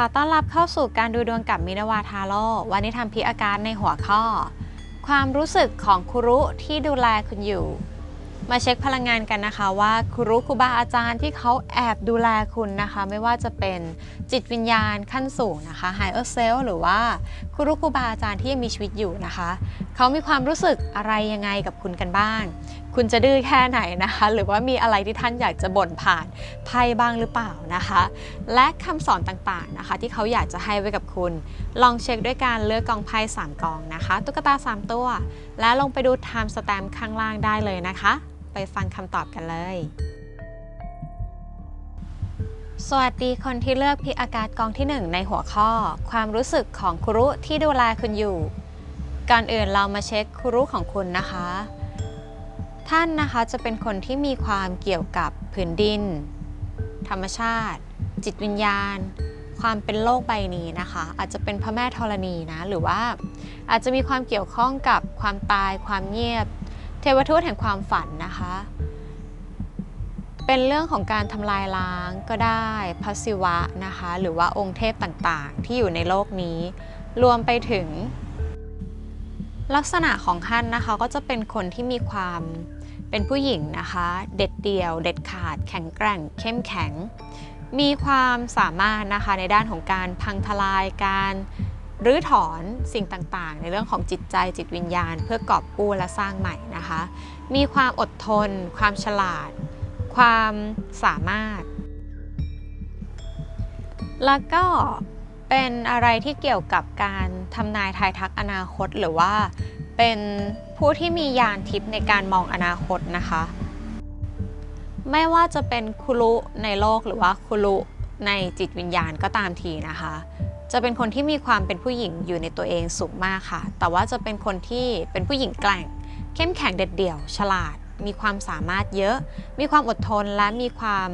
ขอต้อนรับเข้าสู่การดูดวงกับมินาวาทาโร่วันนี้ทำพิอาการในหัวข้อ ความรู้สึกของครุที่ดูแลคุณอยู่ มาเช็คพลังงานกันนะคะว่าครุครูบาอาจารย์ที่เขาแอบดูแลคุณนะคะ ไม่ว่าจะเป็นจิตวิญญาณขั้นสูงนะคะ higher self หรือว่าครุครูบาอาจารย์ที่ยังมีชีวิตอยู่นะคะ เขามีความรู้สึกอะไรยังไงกับคุณกันบ้าง คุณจะดื้อแค่ไหนนะคะ หรือว่ามีอะไรที่ท่านอยากจะบ่นผ่านไพ่บ้างหรือเปล่านะคะ และคำสอนต่างๆนะคะ ที่เขาอยากจะให้ไว้กับคุณ ลองเช็คด้วยการเลือกกองไพ่3กองนะคะ ตุ๊กตา 3 ตัว และลงไปดู time stamp ข้างล่างได้เลยนะคะ ไปฟังคำตอบกันเลยสวัสดีคนที่เลือกพิอากาศกองที่ 1 ในหัวข้อ ความรู้สึกของครุที่ดูแลคุณอยู่ ก่อนอื่นเรามาเช็คคุรุของคุณนะคะ ท่านนะคะจะเป็นคนที่มีความเกี่ยวกับผืนดิน ธรรมชาติ จิตวิญญาณ ความเป็นโลกใบนี้นะคะ อาจจะเป็นพระแม่ธรณีนะหรือว่าอาจจะมีความเกี่ยวข้องกับความตาย ความเงียบ เทวทูตแห่งความฝันนะคะ เป็นเรื่องของการทำลายล้างก็ได้พระศิวะนะคะ หรือว่าองค์เทพต่างๆ ที่อยู่ในโลกนี้ รวมไปถึง ลักษณะของท่านนะคะก็จะเป็นคนที่มีความเป็นผู้หญิงนะคะ เด็ดเดี่ยว เด็ดขาด แข็งแกร่ง เข้มแข็ง มีความสามารถนะคะในด้านของการพังทลายการรื้อถอนสิ่งต่างๆ ในเรื่องของจิตใจจิตวิญญาณ เพื่อกอบกู้และสร้างใหม่นะคะ มีความอดทน ความฉลาด ความสามารถ แล้วก็ เป็นอะไรที่เกี่ยวกับการทำนายทายทักอนาคตหรือว่า เป็นผู้ที่มียานทิพย์ในการมองอนาคตนะคะ ไม่ว่าจะเป็นคุรุในโลกหรือว่าคุรุในจิตวิญญาณก็ตามทีนะคะ จะเป็นคนที่มีความเป็นผู้หญิงอยู่ในตัวเองสูงมากค่ะ แต่ว่าจะเป็นคนที่เป็นผู้หญิงแกร่ง เข้มแข็งเด็ดเดี่ยว ฉลาด มีความสามารถเยอะ มีความอดทนและมีความ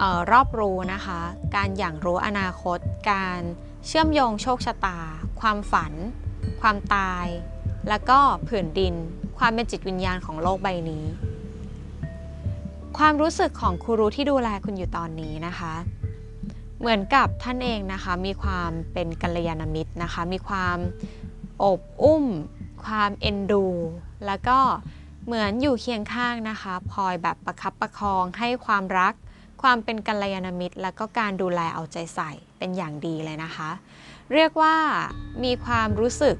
ออรอบรู้นะคะ การอย่างรู้อนาคต การเชื่อมโยงโชคชะตา ความฝัน ความตาย แล้วก็ผืนดิน ความเป็นจิตวิญญาณของโลกใบนี้ ความรู้สึกของครูรู้ที่ดูแลคุณอยู่ตอนนี้นะคะ เหมือนกับท่านเองนะคะ มีความเป็นกัลยาณมิตรนะคะ มีความอบอุ้ม ความเอ็นดู แล้วก็เหมือนอยู่เคียงข้างนะคะ คอยแบบประคับประคองให้ความรัก ความเป็นกัลยาณมิตร แล้วก็การดูแลเอาใจใส่เป็นอย่างดีเลยนะคะ เรียกว่ามีความรู้สึก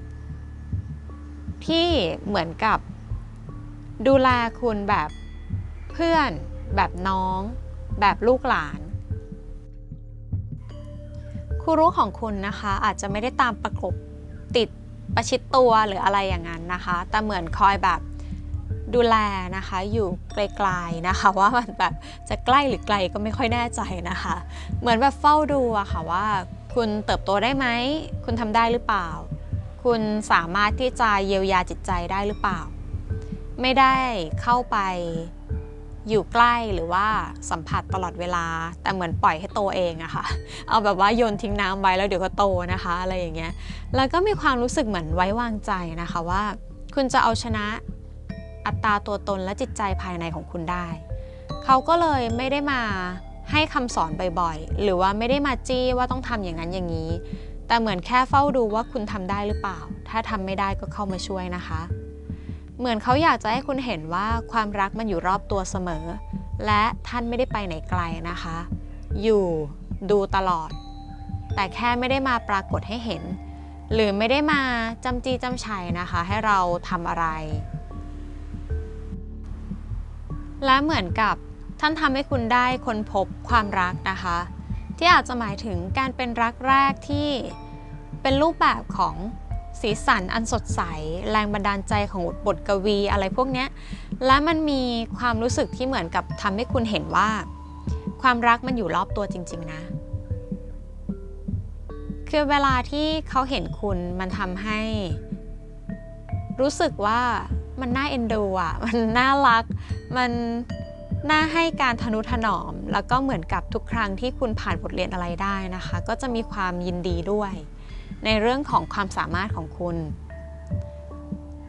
ที่เหมือนกับดูแลคุณแบบเพื่อน แบบน้อง แบบลูกหลานครูรู้ของคุณนะคะ อาจจะไม่ได้ตามประกบติดประชิดตัวหรืออะไรอย่างนั้นนะคะ แต่เหมือนคอยแบบ ดูแลนะคะอยู่ไกลๆนะคะ ว่ามันแบบจะใกล้หรือไกลก็ไม่ค่อยแน่ใจนะคะ เหมือนแบบเฝ้าดูอะค่ะว่า คุณเติบโตได้ไหม คุณทำได้หรือเปล่า คุณสามารถที่จะเยียวยาจิตใจได้หรือเปล่า ไม่ได้เข้าไปอยู่ใกล้หรือว่าสัมผัสตลอดเวลา แต่เหมือนปล่อยให้โตเองอะค่ะ เอาแบบว่าโยนทิ้งน้ำไว้แล้วเดี๋ยวก็โตนะคะอะไรอย่างเงี้ยแล้วก็มีความรู้สึกเหมือนไว้วางใจนะคะว่า คุณจะเอาชนะ อัตราตัวตนและจิตใจภายในของคุณได้ เขาก็เลยไม่ได้มาให้คำสอนบ่อยๆ หรือว่าไม่ได้มาจี้ว่าต้องทำอย่างนั้นอย่างนี้ แต่เหมือนแค่เฝ้าดูว่าคุณทำได้หรือเปล่า ถ้าทำไม่ได้ก็เข้ามาช่วยนะคะ เหมือนเขาอยากจะให้คุณเห็นว่าความรักมันอยู่รอบตัวเสมอ และท่านไม่ได้ไปไหนไกลนะคะ อยู่ดูตลอด แต่แค่ไม่ได้มาปรากฏให้เห็น หรือไม่ได้มาจำจีจำชัยนะคะ ให้เราทำอะไร และเหมือนกับท่านทำให้คุณได้ค้นพบความรักนะคะ ที่อาจจะหมายถึงการเป็นรักแรกที่เป็นรูปแบบของสีสันอันสดใส แรงบันดาลใจของบทกวีอะไรพวกนี้และมันมีความรู้สึกที่เหมือนกับทำให้คุณเห็นว่า ความรักมันอยู่รอบตัวจริง ๆ นะ คือเวลาที่เขาเห็นคุณมันทำให้ รู้สึกว่ามันน่าเอ็นดูอะ มันน่ารัก มันน่าให้การทนุถนอม แล้วก็เหมือนกับทุกครั้งที่คุณผ่านบทเรียนอะไรได้นะคะ ก็จะมีความยินดีด้วย ในเรื่องของความสามารถของคุณ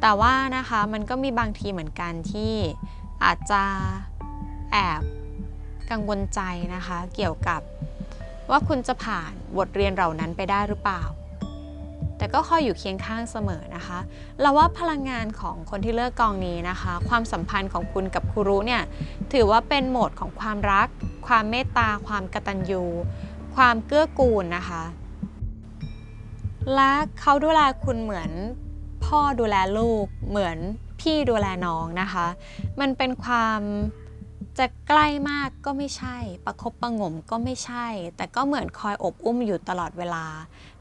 แต่ว่านะคะมันก็มีบางทีเหมือนกันที่อาจจะแอบกังวลใจนะคะ เกี่ยวกับว่าคุณจะผ่านบทเรียนเหล่านั้นไปได้หรือเปล่า แต่ก็คอยอยู่เคียงข้างเสมอนะคะ เราว่าพลังงานของคนที่เลือกกองนี้นะคะ ความสัมพันธ์ของคุณกับครูรุเนี่ยถือว่าเป็นโหมดของความรัก ความเมตตา ความกตัญญู ความเกื้อกูลนะคะ และเขาดูแลคุณเหมือนพ่อดูแลลูก เหมือนพี่ดูแลน้องนะคะ มันเป็นความ จะใกล้มากก็ไม่ใช่ ประคบประงมก็ไม่ใช่ แต่ก็เหมือนคอยอบอุ้มอยู่ตลอดเวลา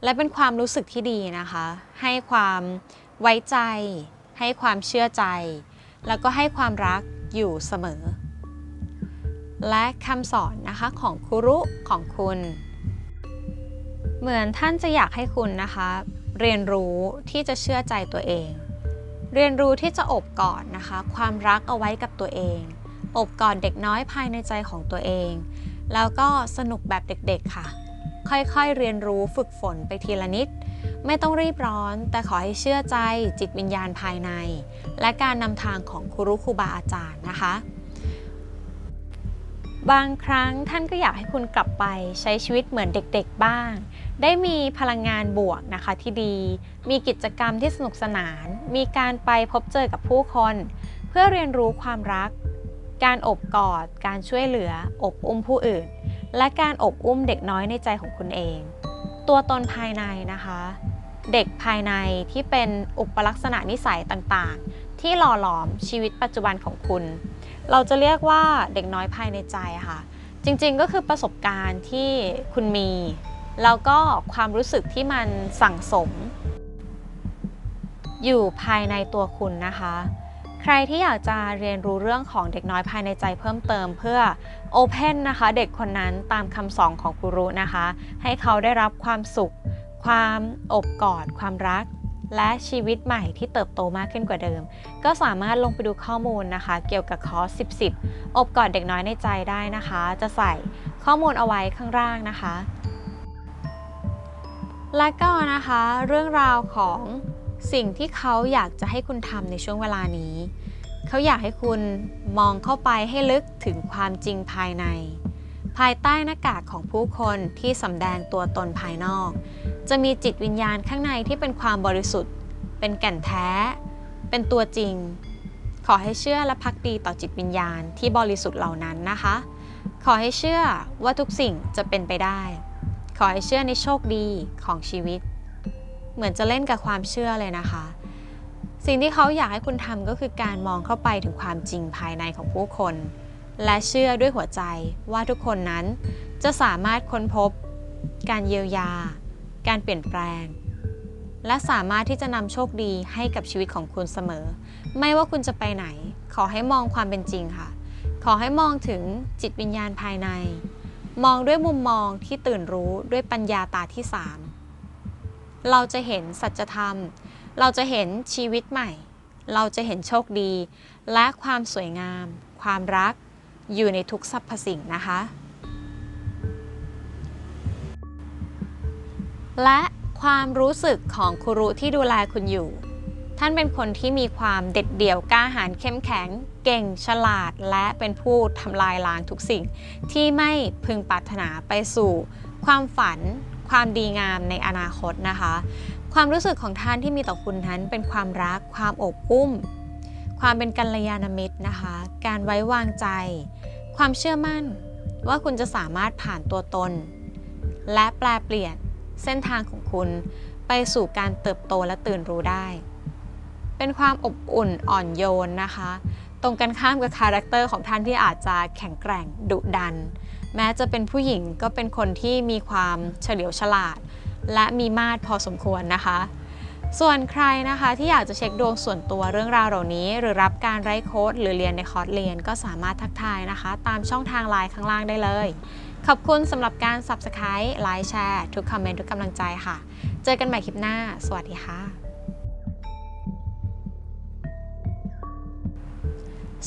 และเป็นความรู้สึกที่ดีนะคะ ให้ความไว้ใจ ให้ความเชื่อใจ แล้วก็ให้ความรักอยู่เสมอ และคำสอนนะคะของครูรุของคุณ เหมือนท่านจะอยากให้คุณนะคะ เรียนรู้ที่จะเชื่อใจตัวเอง เรียนรู้ที่จะอบกอดนะคะ ความรักเอาไว้กับตัวเอง อบกอดเด็กน้อยภายในใจของตัวเอง แล้วก็สนุกแบบเด็กๆค่ะ ค่อยๆเรียนรู้ฝึกฝนไปทีละนิด ไม่ต้องรีบร้อน แต่ขอให้เชื่อใจจิตวิญญาณภายใน และการนำทางของครูครูบาอาจารย์นะคะ บางครั้งท่านก็อยากให้คุณกลับไปใช้ชีวิตเหมือนเด็กๆบ้าง ได้มีพลังงานบวกนะคะที่ดี มีกิจกรรมที่สนุกสนาน มีการไปพบเจอกับผู้คนเพื่อเรียนรู้ความรัก การอบกอด การช่วยเหลือ อบอุ้มผู้อื่น และการอบอุ้มเด็กน้อยในใจของคุณเอง ตัวตนภายในนะคะ เด็กภายในที่เป็นอุปลักษณะนิสัยต่างๆ ที่หล่อหลอมชีวิตปัจจุบันของคุณ เราจะเรียกว่าเด็กน้อยภายในใจค่ะ จริงๆก็คือประสบการณ์ที่คุณมี แล้วก็ความรู้สึกที่มันสั่งสม อยู่ภายในตัวคุณนะคะ ใครที่อยากจะเรียนรู้เรื่องของเด็กน้อยภายในใจเพิ่มเติมเพื่อ Open นะคะ เด็กคนนั้นตามคำสอนของครูรุนะคะ ให้เขาได้รับความสุข ความอบกอด ความรัก และชีวิตใหม่ที่เติบโตมากขึ้นกว่าเดิม ก็สามารถลงไปดูข้อมูลนะคะ เกี่ยวกับคอร์ส10 10 อบกอดเด็กน้อยในใจได้นะคะ จะใส่ข้อมูลเอาไว้ข้างล่างนะคะ และก็นะคะ เรื่องราวของ สิ่งที่เขาอยากจะให้คุณทำในช่วงเวลานี้ เขาอยากให้คุณมองเข้าไปให้ลึกถึงความจริงภายใน ภายใต้หน้ากากของผู้คนที่สำแดงตัวตนภายนอก จะมีจิตวิญญาณข้างในที่เป็นความบริสุทธิ์ เป็นแก่นแท้ เป็นตัวจริง ขอให้เชื่อและพักดีต่อจิตวิญญาณที่บริสุทธิ์เหล่านั้นนะคะ ขอให้เชื่อว่าทุกสิ่งจะเป็นไปได้ ขอให้เชื่อในโชคดีของชีวิต เหมือนจะเล่นกับความเชื่อเลยนะคะ สิ่งที่เขาอยากให้คุณทำก็คือการมองเข้าไปถึงความจริงภายในของผู้คน และเชื่อด้วยหัวใจว่าทุกคนนั้น จะสามารถค้นพบ การเยียวยา การเปลี่ยนแปลง และสามารถที่จะนำโชคดีให้กับชีวิตของคุณเสมอ ไม่ว่าคุณจะไปไหน ขอให้มองความเป็นจริงค่ะ ขอให้มองถึงจิตวิญญาณภายใน มองด้วยมุมมองที่ตื่นรู้ด้วยปัญญาตาที่สาม เราจะเห็นสัจธรรม เราจะเห็นชีวิตใหม่ เราจะเห็นโชคดี และความสวยงาม ความรัก อยู่ในทุกสรรพสิ่งนะคะ และความรู้สึกของครูที่ดูแลคุณอยู่ ท่านเป็นคนที่มีความเด็ดเดี่ยวกล้าหาญเข้มแข็ง เก่งฉลาด และเป็นผู้ทำลายล้างทุกสิ่ง ที่ไม่พึงปรารถนาไปสู่ ความฝัน ความดีงามในอนาคตนะคะ ความรู้สึกของท่านที่มีต่อคุณนั้นเป็นความรัก ความอบอุ้ม ความเป็นกัลยาณมิตรนะคะ การไว้วางใจ ความเชื่อมั่นว่าคุณจะสามารถผ่านตัวตน และแปลเปลี่ยนเส้นทางของคุณไปสู่การเติบโตและตื่นรู้ได้ เป็นความอบอุ่นอ่อนโยนนะคะ ตรงกันข้ามกับคาแรคเตอร์ของท่านที่อาจจะแข็งแกร่งดุดัน แม้จะเป็นผู้หญิงก็เป็นคนที่มีความเฉลียวฉลาด และมีมาดพอสมควรนะคะ ส่วนใครนะคะที่อยากจะเช็คดวงส่วนตัวเรื่องราวเหล่านี้ หรือรับการไร้โค้ดหรือเรียนในคอร์สเรียน ก็สามารถทักทายนะคะ ตามช่องทางไลน์ข้างล่างได้เลย ขอบคุณสำหรับการ Subscribe ไลค์แชร์ทุกคอมเมนต์ทุกกำลังใจค่ะ เจอกันใหม่คลิปหน้า สวัสดีค่ะ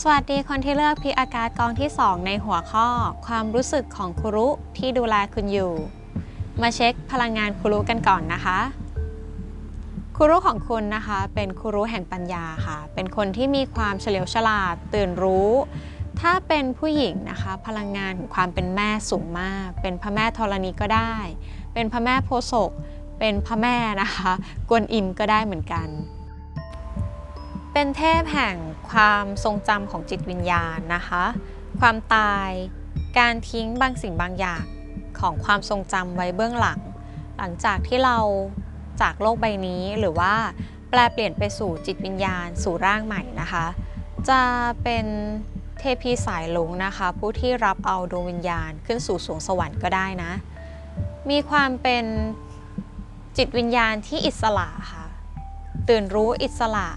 สวัสดีคนที่เลือกพิอากาศกองที่ 2 ในหัวข้อ ความรู้สึกของครูรุที่ดูแลคุณอยู่ มาเช็คพลังงานครูรุกันก่อนนะคะครูรุของคุณนะคะเป็นครูรุแห่งปัญญาค่ะ เป็นคนที่มีความเฉลียวฉลาดตื่นรู้ ถ้าเป็นผู้หญิงนะคะ พลังงานของความเป็นแม่สูงมาก เป็นพระแม่ธรณีก็ได้ เป็นพระแม่โพศกเป็นพระแม่นะคะ กวนอิมก็ได้เหมือนกัน เป็นเทพแห่งความทรงจำของจิตวิญญาณนะคะ ความตาย การทิ้งบางสิ่งบางอย่างของความทรงจำไว้เบื้องหลัง หลังจากที่เราจากโลกใบนี้หรือว่าแปลเปลี่ยนไปสู่จิตวิญญาณสู่ร่างใหม่นะคะ จะเป็นเทพีสายลุงนะคะ ผู้ที่รับเอาดวงวิญญาณขึ้นสู่สวงสวรรค์ก็ได้นะ มีความเป็นจิตวิญญาณที่อิสระค่ะ ตื่นรู้อิสระ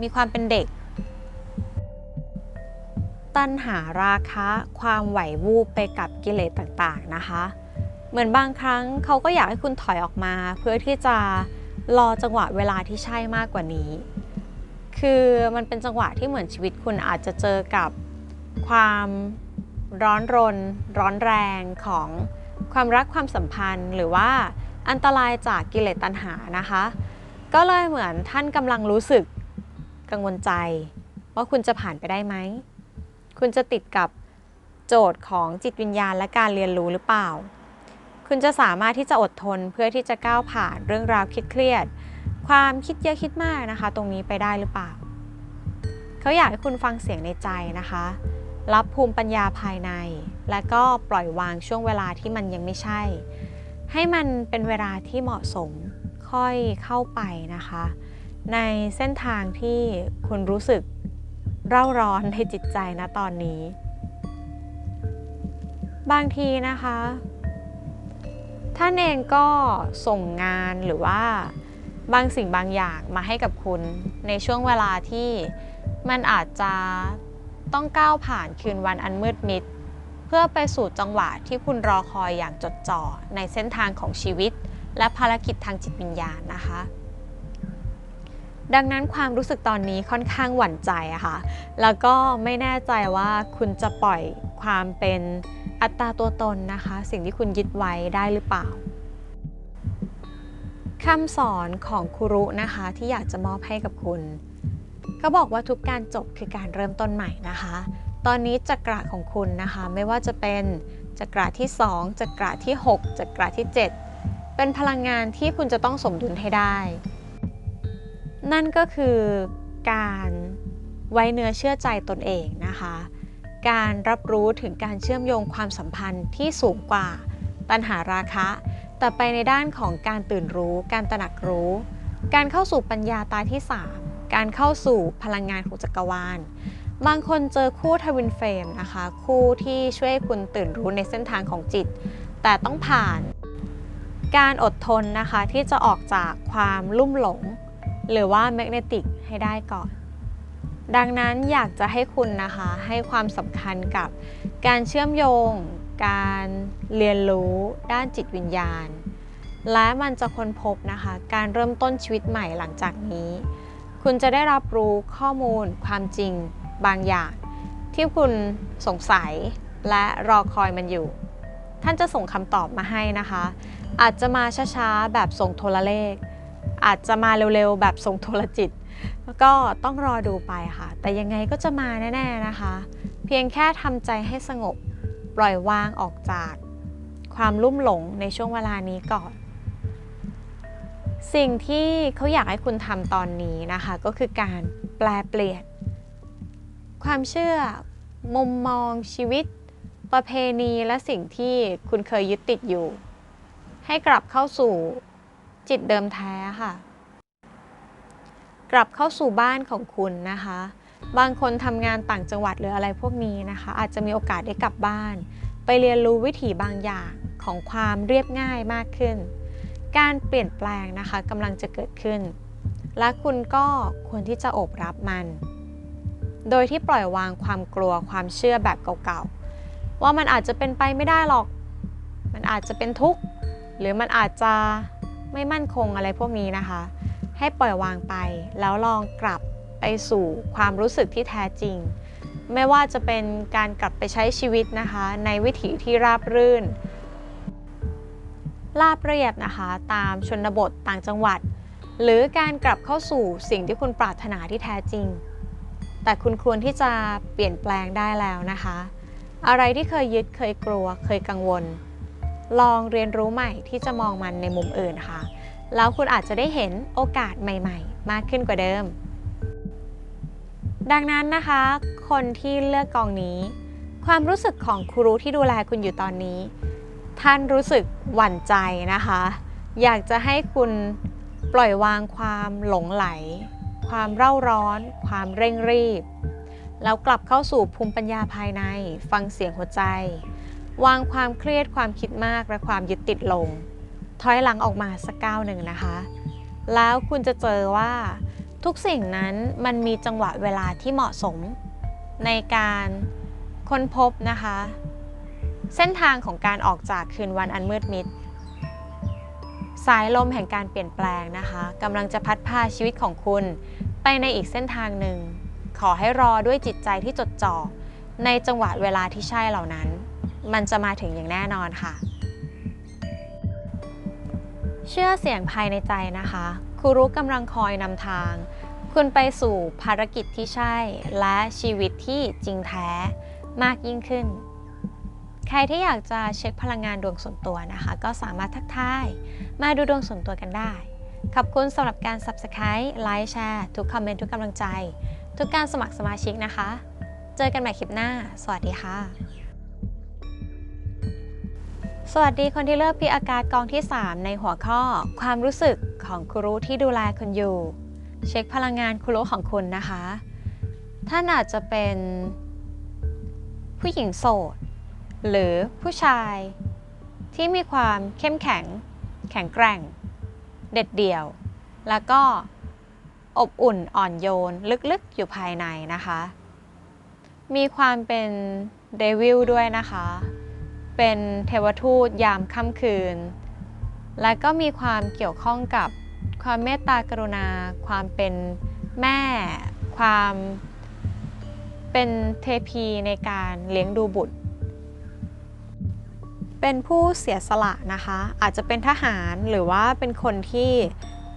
มีความเป็นเด็ก ตัณหาราคะ ความไหววูบไปกับกิเลสต่างๆนะคะ เหมือนบางครั้งเขาก็อยากให้คุณถอยออกมา เพื่อที่จะรอจังหวะเวลาที่ใช่มากกว่านี้ คือมันเป็นจังหวะที่เหมือนชีวิตคุณอาจจะเจอกับความร้อนรน ร้อนแรงของความรักความสัมพันธ์ หรือว่าอันตรายจากกิเลสตัณหานะคะ ก็เลยเหมือนท่านกำลังรู้สึก กังวลใจ ว่าคุณจะผ่านไปได้ไหม คุณจะติดกับโจทย์ของจิตวิญญาณและการเรียนรู้หรือเปล่า คุณจะสามารถที่จะอดทนเพื่อที่จะก้าวผ่านเรื่องราวคิดเครียด ความคิดเยอะคิดมากนะคะ ตรงนี้ไปได้หรือเปล่า เขาอยากให้คุณฟังเสียงในใจนะคะ รับภูมิปัญญาภายใน และก็ปล่อยวางช่วงเวลาที่มันยังไม่ใช่ ให้มันเป็นเวลาที่เหมาะสม ค่อยเข้าไปนะคะ ในเส้นทางที่คุณรู้สึกเร่าร้อนในจิตใจนะตอนนี้ บางทีนะคะ ท่านเองก็ส่งงานหรือว่าบางสิ่งบางอย่างมาให้กับคุณ ในช่วงเวลาที่มันอาจจะต้องก้าวผ่านคืนวันอันมืดมิด เพื่อไปสู่จังหวะที่คุณรอคอยอย่างจดจ่อในเส้นทางของชีวิต และภารกิจทางจิตวิญญาณนะคะ ดังนั้นความรู้สึกตอนนี้ค่อนข้างหวั่นใจอะค่ะ แล้วก็ไม่แน่ใจว่าคุณจะปล่อยความเป็นอัตราตัวตนนะคะ สิ่งที่คุณยึดไว้ได้หรือเปล่าคำสอนของครูรุนะคะที่อยากจะมอบให้กับคุณ เขาบอกว่าทุกการจบคือการเริ่มต้นใหม่นะคะ ตอนนี้จักระของคุณนะคะ ไม่ว่าจะเป็นจักระที่ 2จักระที่ 6จักระที่ 7 เป็นพลังงานที่คุณจะต้องสมดุลให้ได้ นั่นก็คือการไว้เนื้อเชื่อใจตนเองนะคะ การรับรู้ถึงการเชื่อมโยงความสัมพันธ์ที่สูงกว่าตัณหาราคะ แต่ไปในด้านของการตื่นรู้ การตระหนักรู้ การเข้าสู่ปัญญาตาที่ 3 การเข้าสู่พลังงานของจักรวาล บางคนเจอคู่ทวินเฟรมนะคะ คู่ที่ช่วยคุณตื่นรู้ในเส้นทางของจิต แต่ต้องผ่าน การอดทนนะคะที่จะออกจากความลุ่มหลง หรือว่าแมกเนติกให้ได้ก่อน ดังนั้นอยากจะให้คุณนะคะให้ความสำคัญกับการเชื่อมโยง การเรียนรู้ด้านจิตวิญญาณ และมันจะค้นพบนะคะ การเริ่มต้นชีวิตใหม่หลังจากนี้ คุณจะได้รับรู้ข้อมูลความจริงบางอย่าง ที่คุณสงสัยและรอคอยมันอยู่ ท่านจะส่งคำตอบมาให้นะคะ อาจจะมาช้าๆ แบบส่งโทรเลข อาจจะมาเร็วๆ แบบส่งโทรจิตแล้วก็ต้องรอดูไปค่ะ แต่ยังไงก็จะมาแน่ๆนะคะ เพียงแค่ทำใจให้สงบปล่อยวางออกจากความลุ่มหลงในช่วงเวลานี้ก่อน สิ่งที่เขาอยากให้คุณทำตอนนี้นะคะ ก็คือการแปลเปลี่ยน ความเชื่อ มุมมองชีวิต ประเพณีและสิ่งที่คุณเคยยึดติดอยู่ ให้กลับเข้าสู่ จิตเดิมแท้ค่ะ กลับเข้าสู่บ้านของคุณนะคะ บางคนทำงานต่างจังหวัดหรืออะไรพวกนี้นะคะ อาจจะมีโอกาสได้กลับบ้าน ไปเรียนรู้วิถีบางอย่างของความเรียบง่ายมากขึ้น การเปลี่ยนแปลงนะคะกำลังจะเกิดขึ้น และคุณก็ควรที่จะโอบรับมัน โดยที่ปล่อยวางความกลัวความเชื่อแบบเก่าๆ ว่ามันอาจจะเป็นไปไม่ได้หรอก มันอาจจะเป็นทุกข์ หรือมันอาจจะ ไม่มั่นคงอะไรพวกนี้นะคะ ให้ปล่อยวางไป แล้วลองกลับไปสู่ความรู้สึกที่แท้จริง ไม่ว่าจะเป็นการกลับไปใช้ชีวิตนะคะ ในวิถีที่ราบรื่น ราบเรียบนะคะ ตามชนบทต่างจังหวัด หรือการกลับเข้าสู่สิ่งที่คุณปรารถนาที่แท้จริง แต่คุณควรที่จะเปลี่ยนแปลงได้แล้วนะคะ อะไรที่เคยยึดเคยกลัวเคยกังวล ลองเรียนรู้ใหม่ที่จะมองมันในมุมอื่นค่ะ แล้วคุณอาจจะได้เห็นโอกาสใหม่ ๆ มากขึ้นกว่าเดิม ดังนั้นนะคะ คนที่เลือกกองนี้ ความรู้สึกของครูที่ดูแลคุณอยู่ตอนนี้ ท่านรู้สึกหวั่นใจนะคะ อยากจะให้คุณปล่อยวางความหลงไหล ความเร่าร้อน ความเร่งรีบ แล้วกลับเข้าสู่ภูมิปัญญาภายใน ฟังเสียงหัวใจ วางความเครียดความคิดมากและความยึดติดลง ถอยหลังออกมาสักก้าวหนึ่งนะคะ แล้วคุณจะเจอว่าทุกสิ่งนั้นมันมีจังหวะเวลาที่เหมาะสม ในการค้นพบนะคะ เส้นทางของการออกจากคืนวันอันมืดมิด สายลมแห่งการเปลี่ยนแปลงนะคะกำลังจะพัดพาชีวิตของคุณไปในอีกเส้นทางหนึ่ง ขอให้รอด้วยจิตใจที่จดจ่อในจังหวะเวลาที่ใช่เหล่านั้น มันจะมาถึงอย่างแน่นอนค่ะ เชื่อเสียงภายในใจนะคะครูรู้กำลังคอยนำทาง คุณไปสู่ภารกิจที่ใช่ และชีวิตที่จริงแท้มากยิ่งขึ้น ใครที่อยากจะเช็คพลังงานดวงส่วนตัวนะคะ ก็สามารถทักทาย มาดูดวงส่วนตัวกันได้ ขอบคุณสำหรับการ Subscribe ไลค์แชร์ทุกคอมเมนต์ทุกกำลังใจ ทุกการสมัครสมาชิกนะคะ เจอกันใหม่คลิปหน้า สวัสดีค่ะ สวัสดีคนที่เลือกพีอากาศกองที่ 3 ในหัวข้อ ความรู้สึกของครูที่ดูแลคุณอยู่ เช็คพลังงานครูของคุณนะคะ ท่านอาจจะเป็น ผู้หญิงโสด หรือผู้ชาย ที่มีความเข้มแข็ง แข็งแกร่ง เด็ดเดี่ยว แล้วก็อบอุ่นอ่อนโยน ลึกๆ อยู่ภายในนะคะ มีความเป็นเดวิลด้วยนะคะ เป็นเทวทูตยามค่ำคืน และก็มีความเกี่ยวข้องกับความเมตตากรุณา ความเป็นแม่ ความเป็นเทพีในการเลี้ยงดูบุตร เป็นผู้เสียสละนะคะ อาจจะเป็นทหารหรือว่าเป็นคนที่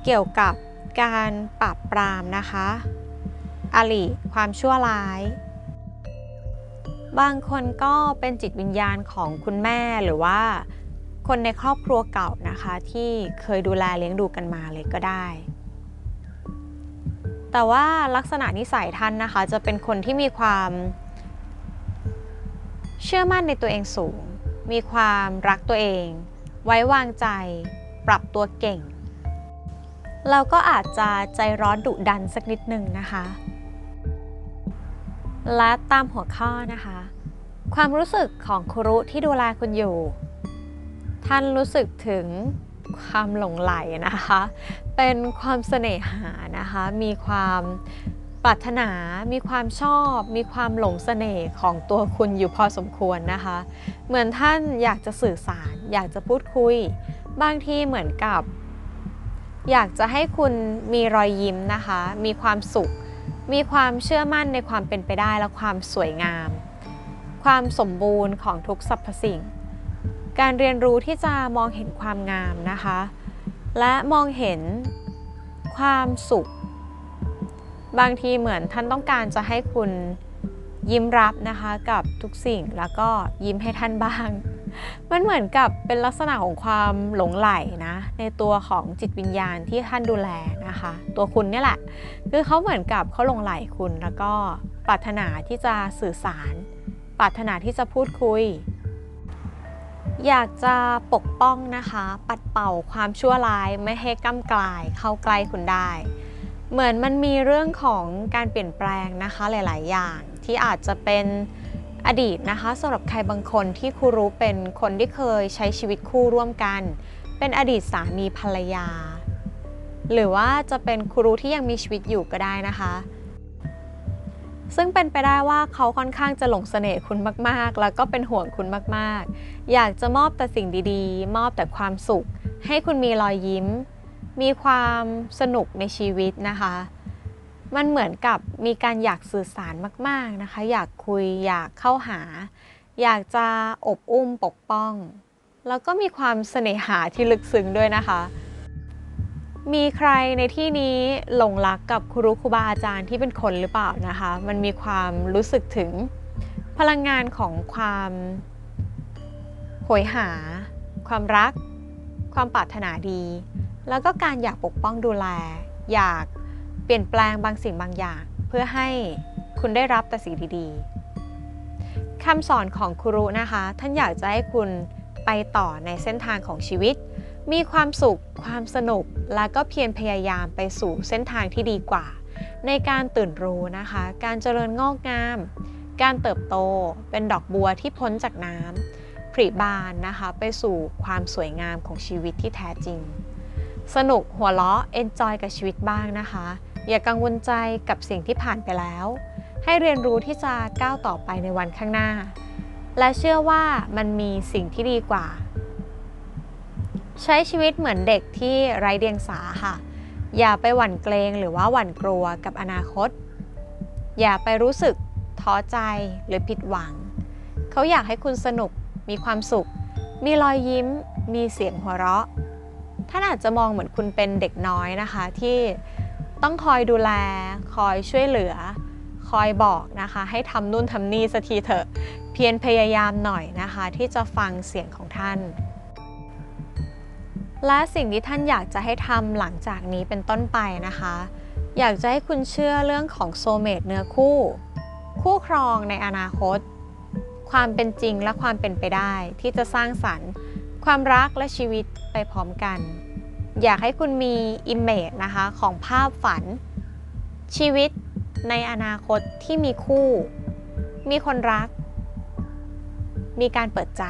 เกี่ยวกับการปราบปรามนะคะอลิความชั่วร้าย บางคนก็เป็นจิตวิญญาณของคุณแม่หรือว่าคนในครอบครัวเก่านะคะ ที่เคยดูแลเลี้ยงดูกันมาเลยก็ได้ แต่ว่าลักษณะนิสัยท่านนะคะ จะเป็นคนที่มีความเชื่อมั่นในตัวเองสูง มีความรักตัวเอง ไว้วางใจ ปรับตัวเก่ง เราก็อาจจะใจร้อนดุดันสักนิดหนึ่งนะคะ และตามหัวข้อนะคะ ความรู้สึกของครุที่ดูแลคุณอยู่ ท่านรู้สึกถึงความหลงไหลนะคะ เป็นความเสน่หานะคะ มีความปรารถนา มีความชอบ มีความหลงเสน่ห์ของตัวคุณอยู่พอสมควรนะคะ เหมือนท่านอยากจะสื่อสาร อยากจะพูดคุย บางทีเหมือนกับ อยากจะให้คุณมีรอยยิ้มนะคะ มีความสุข มีความเชื่อมั่นในความเป็นไปได้และความสวยงาม ความสมบูรณ์ของทุกสรรพสิ่ง การเรียนรู้ที่จะมองเห็นความงามนะคะ และมองเห็นความสุข บางทีเหมือนท่านต้องการจะให้คุณยิ้มรับนะคะกับทุกสิ่งแล้วก็ยิ้มให้ท่านบ้าง มันเหมือนกับเป็นลักษณะของความหลงไหลนะ ในตัวของจิตวิญญาณที่ท่านดูแลนะคะ ตัวคุณเนี่ยแหละ คือเขาเหมือนกับเขาหลงไหลคุณแล้วก็ปรารถนาที่จะสื่อสาร ปรารถนาที่จะพูดคุย อยากจะปกป้องนะคะ ปัดเป่าความชั่วร้ายไม่ให้ก้ำกลายเข้าใกล้คุณได้ เหมือนมันมีเรื่องของการเปลี่ยนแปลงนะคะหลาย ๆ อย่างที่อาจจะเป็นอดีตนะคะสำหรับใครบางคนที่ครูรู้เป็นคนที่เคยใช้ชีวิตคู่ร่วมกัน เป็นอดีตสามีภรรยา หรือว่าจะเป็นครูรู้ที่ยังมีชีวิตอยู่ก็ได้นะคะ ซึ่งเป็นไปได้ว่าเขาค่อนข้างจะหลงเสน่ห์คุณมากๆ แล้วก็เป็นห่วงคุณมากๆ อยากจะมอบแต่สิ่งดีๆ มอบแต่ความสุข ให้คุณมีรอยยิ้ม มีความสนุกในชีวิตนะคะ มันเหมือนกับมีการอยากสื่อสารมากๆนะคะ อยากคุยอยากเข้าหา อยากจะอบอุ้มปกป้อง แล้วก็มีความเสน่หาที่ลึกซึ้งด้วยนะคะ มีใครในที่นี้หลงรักกับครูครูบาอาจารย์ที่เป็นคนหรือเปล่านะคะ มันมีความรู้สึกถึงพลังงานของความโหยหา ความรัก ความปรารถนาดี แล้วก็การอยากปกป้องดูแล อยากเปลี่ยนแปลงบางสิ่งบางอย่าง เพื่อให้คุณได้รับแต่สิ่งดีๆคำสอนของครูนะคะ ท่านอยากจะให้คุณไปต่อในเส้นทางของชีวิต มีความสุข ความสนุก และก็เพียรพยายามไปสู่เส้นทางที่ดีกว่า ในการตื่นรู้นะคะ การเจริญงอกงาม การเติบโต เป็นดอกบัวที่พ้นจากน้ำผลิบานนะคะ ไปสู่ความสวยงามของชีวิตที่แท้จริง สนุกหัวเราะเอนจอยกับชีวิตบ้างนะคะ อย่ากังวลใจกับสิ่งที่ผ่านไปแล้ว ให้เรียนรู้ที่จะก้าวต่อไปในวันข้างหน้า และเชื่อว่ามันมีสิ่งที่ดีกว่า ใช้ชีวิตเหมือนเด็กที่ไร้เดียงสาค่ะ อย่าไปหวั่นเกรงหรือว่าหวั่นกลัวกับอนาคต อย่าไปรู้สึกท้อใจหรือผิดหวัง เขาอยากให้คุณสนุกมีความสุข มีรอยยิ้ม มีเสียงหัวเราะ ท่านอาจจะมองเหมือนคุณเป็นเด็กน้อยนะคะ ที่ต้องคอยดูแล คอยช่วยเหลือ คอยบอกนะคะ ให้ทำนู่นทำนี่สักทีเถอะ เพียรพยายามหน่อยนะคะ ที่จะฟังเสียงของท่าน และสิ่งที่ท่านอยากจะให้ทำหลังจากนี้เป็นต้นไปนะคะ อยากจะให้คุณเชื่อเรื่องของโซเมตเนื้อคู่ คู่ครองในอนาคต ความเป็นจริงและความเป็นไปได้ที่จะสร้างสรรค์ ความรักและชีวิตไปพร้อมกัน อยากให้คุณมีอิมเมจนะคะของภาพฝัน ชีวิตในอนาคตที่มีคู่ มีคนรัก มีการเปิดใจ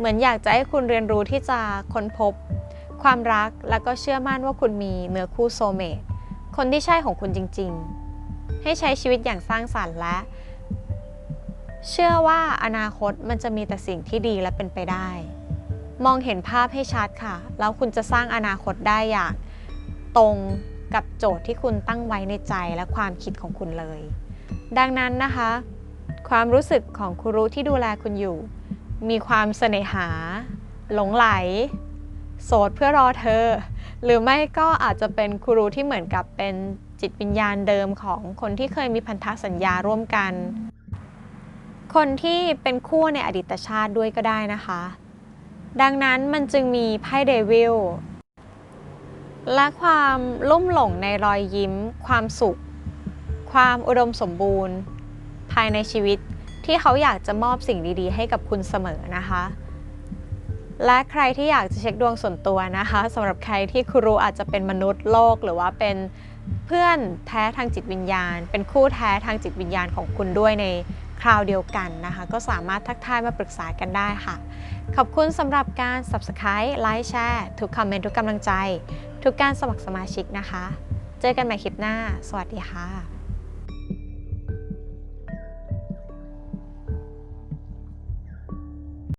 เหมือนอยากจะให้คุณเรียนรู้ที่จะค้นพบ ความรักและก็เชื่อมั่นว่าคุณมีเนื้อคู่โซเมตคนที่ใช่ของคุณจริง ๆ ให้ใช้ชีวิตอย่างสร้างสรรค์และ เชื่อว่าอนาคตมันจะมีแต่สิ่งที่ดีและเป็นไปได้ มองเห็นภาพให้ชัดค่ะ แล้วคุณจะสร้างอนาคตได้อย่างตรงกับโจทย์ที่คุณตั้งไว้ในใจและความคิดของคุณเลย ดังนั้นนะคะ ความรู้สึกของครูที่ดูแลคุณอยู่ มีความเสน่หา หลงไหล โสดเพื่อรอเธอ หรือไม่ก็อาจจะเป็นครูที่เหมือนกับเป็นจิตวิญญาณเดิมของคนที่เคยมีพันธสัญญาร่วมกัน คนที่เป็นคู่ในอดีตชาติด้วยก็ได้นะคะ ดังนั้นมันจึงมีไพ่เดวิลและความลุ่มหลงในรอยยิ้ม ความสุข ความอุดมสมบูรณ์ ภายในชีวิต ที่เขาอยากจะมอบสิ่งดีๆ ให้กับคุณเสมอนะคะ และใครที่อยากจะเช็คดวงส่วนตัวนะคะสำหรับใครที่ครูอาจจะเป็นมนุษย์โลกหรือว่าเป็นเพื่อนแท้ทางจิตวิญญาณ เป็นคู่แท้ทางจิตวิญญาณของคุณด้วยในคราวเดียวกันนะคะ ก็สามารถทักทายมาปรึกษากันได้ค่ะ ขอบคุณสำหรับการ Subscribe ไลค์แชร์ทุกคอมเมนต์ทุกกำลังใจ ทุกการสมัครสมาชิกนะคะ เจอกันใหม่คลิปหน้า สวัสดีค่ะ